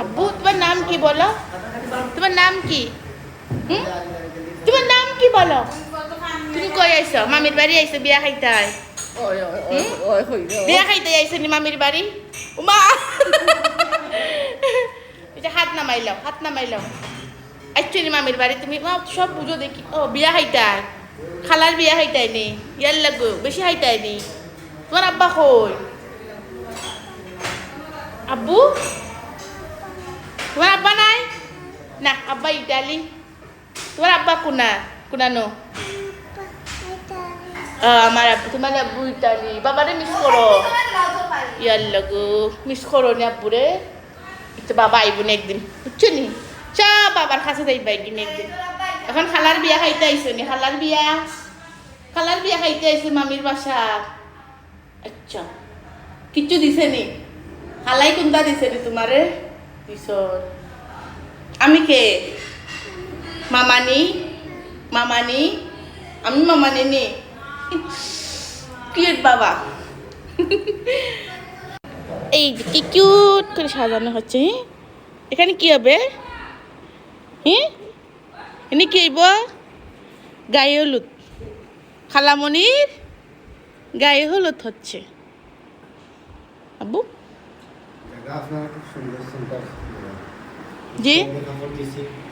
আব্বু তোমার নাম কি বলো তোমার নাম কি হুম তোমার নাম কি বলো তুমি কই আইছো মামির বাড়ি আইছো বিয়া খাইতে. বিয়া খাইতে আইছো নি মামির বাড়ি উমা এটা হাত নামাইলাও হাত নামাইলাও আইছো নি মামির বাড়ি তুমি মা সব বুঝো দেখি ও বিয়া খাইতে খালার বিয়া খাইতে আইনি ইয়ার লাগো বেশি খাইতে আইনি তোমার আব্বা কই আব্বু তোমার আব্বা নাই না আব্বা ইটালি তোমার আব্বা কোনা কোনানো আমার আব্বু তোমার আব্বু ইটালি বাবারে মিস করো ইয়ার লাগো মিস করো নি আব্বুরে তো বাবা আইব না একদিন বুঝছ নি চ বাবার কাছে যাইবা একদিন একদিন এখন খালার বিয়া খাইতে আইসো নি খালার বিয়া খালার বিয়া খাইতে আইসো মামির বাসা আচ্ছা কিচ্ছু দিছে নি হালাই কোনটা দিছে নি তোমারে দিছ আমি কে মামানি মামানি আমি মামানি নি কিউট বাবা এই কি কিউট করে সাজানো হচ্ছে? এখানে কি হবে? হ্যাঁ এনে কি হইব? গায়ে হলুদ। খালামণির গায়ে হলুদ হচ্ছে। আব্বু জায়গা আপনারা খুব সুন্দর সুন্দর জি?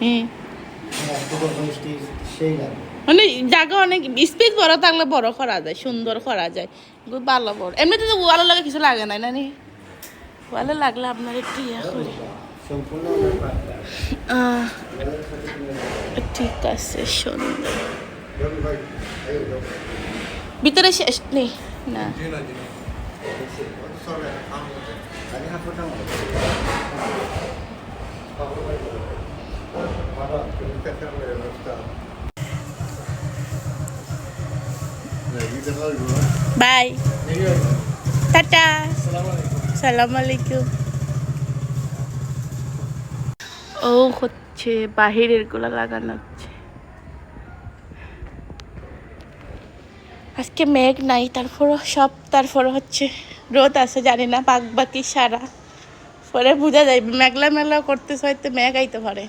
হ্যাঁ মানে জায়গা অনেক স্পেস বড় থাকলে বড় করা যায় সুন্দর করা যায়। ভালো বড়। এমনিতে তো ওয়ালে লাগে কিছু লাগে না নানি ওয়ালে লাগলে আপনার একটু ইয়া করি। সম্পূর্ণ আমার পাতলা আহ, ঠিক আছে সুন্দর ভিতরে শেষ নেই না। বাই। টাটা। সালাম আলাইকুম ও হচ্ছে বাহিরেরগুলা লাগানো হচ্ছে। আজকে মেঘ নাই তারপর সব তারপর হচ্ছে রোদ আছে, জানি না বাক বাকি সারা। পরে বোঝা যায়, মেঘলা মেঘলা করতেছে, হয়তো মেঘ আইতে পারে।